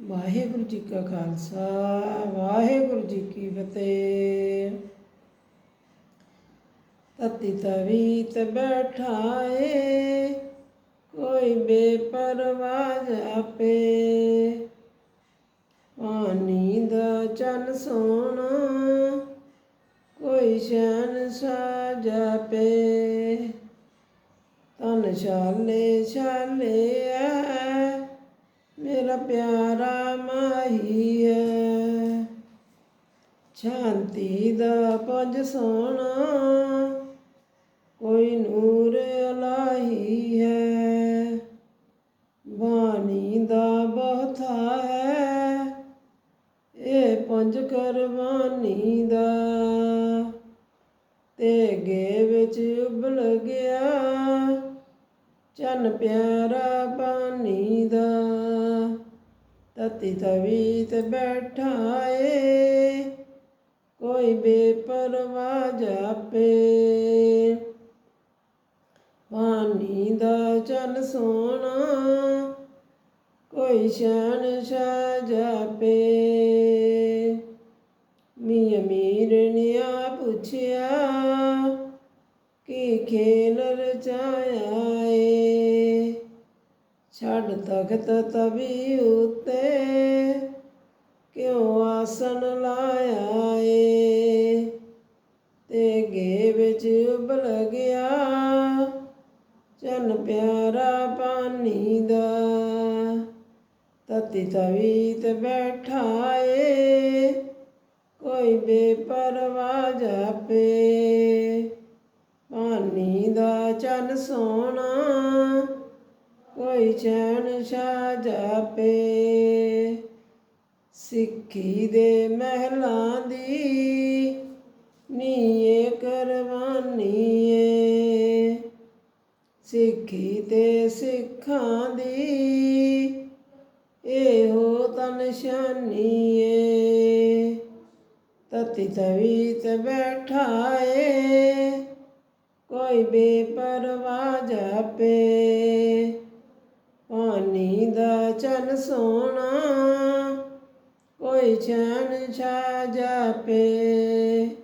ਵਾਹਿਗੁਰੂ ਜੀ ਕਾ ਖਾਲਸਾ, ਵਾਹਿਗੁਰੂ ਜੀ ਕੀ ਫਤਿਹ। ਤਤੀ ਤਵੀ ਤੇ ਬੈਠਾ ਏ ਕੋਈ ਬੇਪਰਵਾਹ ਜਾਪੇ ਪਾਣੀ ਦਾ ਚੰਨ ਸੋਣਾ ਕੋਈ ਸ਼ੈਨ ਸਾ ਜਾਪੇ। ਤਨ ਛਾਲੇ ਛਾਲੇ ਐ ਮੇਰਾ ਪਿਆਰਾ ਮਾਹੀ ਹੈ ਸ਼ਾਂਤੀ ਦਾ ਪੰਜ ਸੋਣਾ ਕੋਈ ਨੂਰ ਅਲਾਹੀ ਹੈ ਬਾਣੀ ਦਾ ਬਹੁਤਾ ਹੈ, ਇਹ ਪੰਜ ਕਰਵਾਨੀ ਦਾ। ਤੇ ਗੇ ਵਿੱਚ ਉਬਲ ਗਿਆ ਚੰਨ ਪਿਆਰਾ ਪਾਣੀ ਦਾ, ਤਤੀ ਤਵੀ ਤੇ ਬੈਠਾ ਏ ਕੋਈ ਬੇਪਰਵਾਹ ਜਾਪੇ। ਪਾਣੀ ਦਾ ਚੰਨ ਸੋਣਾ ਕੋਈ ਸ਼ਾਨ ਸ਼ਾ ਜਾਪੇ। ਮੀ ਅਮੀਰ ਨੇ ਆ ਪੁੱਛਿਆ, ਕੀ ਖੇਲ ਰਚਾਇਆ ਛੱਡ ਤਖਤ ਤਵੀ ਉਤੇ, ਕਿਉਂ ਆਸਣ ਲਾਇਆ ਏ ਤੇ ਗੇ ਵਿੱਚ ਉਬਲ ਗਿਆ, ਚੰਨ ਪਿਆਰਾ ਪਾਣੀ ਦਾ। ਤਤੀ ਤਵੀ ਤੇ ਬੈਠਾ ਏ ਕੋਈ ਬੇਪਰਵਾਹ ਜਾਪੇ। ਪਾਣੀ ਦਾ ਚੰਨ ਸੋਣਾ ਕੋਈ ਚੈਨ ਛਾ ਜਾਪੇ। ਸਿੱਖੀ ਦੇ ਮਹਿਲਾਂ ਦੀ ਨੀਏ ਕਰਵਾਨੀ ਏ ਸਿੱਖੀ ਤੇ ਸਿੱਖਾਂ ਦੀ ਇਹੋ ਤਾਂ ਨਿਸ਼ਾਨੀ ਏ ਤਤੀ ਤਵੀ ਤੇ ਬੈਠਾ ਏ ਕੋਈ ਬੇਪਰਵਾਹ ਜਾਪੇ। ਦਾ ਸੋਣਾ, ਕੋਈ ਚੈਨ ਛਾ ਜਾਪੇ।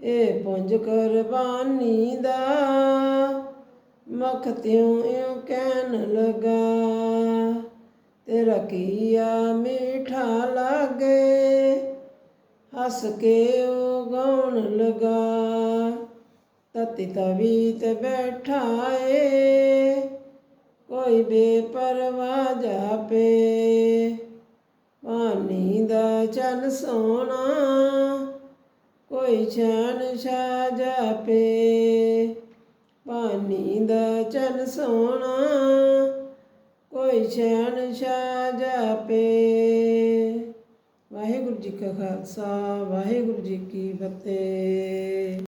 ਇਹ ਪੁੰਜ ਕੁਰਬਾਨੀ ਦਾ, ਮੁਖ ਤਿਉ ਇਉ ਕਹਿਣ ਲਗਾ। ਤੇਰਾ ਕੀਆ ਮੀਠਾ ਲਾਗੇ, ਹੱਸ ਕੇ ਉਹ ਗਾਉਣ ਲਗਾ। ਤਤੀ ਤਵੀ ਤੇ ਬੈਠਾ ਏ ਕੋਈ ਬੇਪਰਵਾਹ ਜਾਪੇ। ਪਾਣੀ ਦਾ ਚੰਨ ਸੋਣਾ, ਕੋਈ ਚੈਨ ਛਾ ਜਾਪੇ। ਪਾਣੀ ਦਾ ਚੰਨ ਸੋਣਾ, ਕੋਈ ਚੈਨ ਛਾ ਜਾਪੇ। ਵਾਹਿਗੁਰੂ ਜੀ ਕਾ ਖਾਲਸਾ, ਵਾਹਿਗੁਰੂ ਜੀ ਕੀ ਫਤਿਹ।